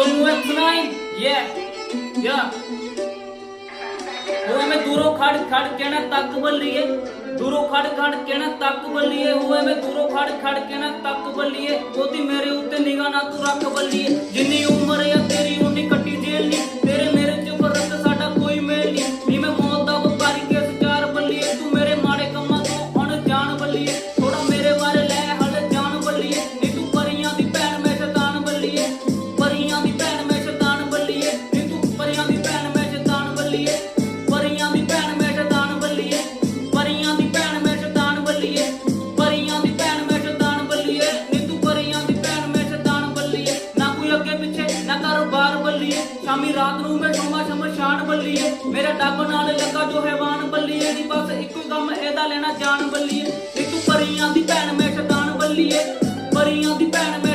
Sonu X9 yeah. Yeah. ਉਹ ਐਵੇਂ ਦੂਰੋਂ ਖੜ ਖੜ ਕੇ ਤੱਕ ਬੱਲੀਏ। ਦੂਰੋਂ ਖੜ ਖੜ ਕੇ ਤੱਕ ਬੱਲੀਏ। ਉਹ ਐਵੇਂ ਦੂਰੋਂ ਖੜ ਖੜ ਕੇ ਤੱਕ ਬੱਲੀਏ। ਉਹਦੀ ਮੇਰੇ ਉੱਤੇ ਨਿਗਾਹ ਨਾ ਤੂੰ ਰੱਖ ਬੱਲੀਏ। ਨਾ ਕਾਰੋਬਾਰ ਬੱਲੀਏ। ਸ਼ਾਮੀ ਰਾਤ ਨੂੰ ਮੈਂ ਸੋਮਾ ਸ਼ਮਸ਼ਾਨ ਬੱਲੀਏ। ਮੇਰਾ ਡੱਬ ਨਾਲ ਲੱਗਾ ਜੋ ਹੈਵਾਨ ਬੱਲੀਏ। ਦੀ ਬਸ ਇੱਕੋ ਕੰਮ ਇਹਦਾ ਲੈਣਾ ਜਾਨ ਬੱਲੀਏ। ਇੱਕ ਪਰੀਆਂ ਦੀ ਭੈਣ, ਮੈਂ ਸ਼ੈਤਾਨ ਬੱਲੀਏ। ਪਰੀਆਂ ਦੀ ਭੈਣ, ਮੈਂ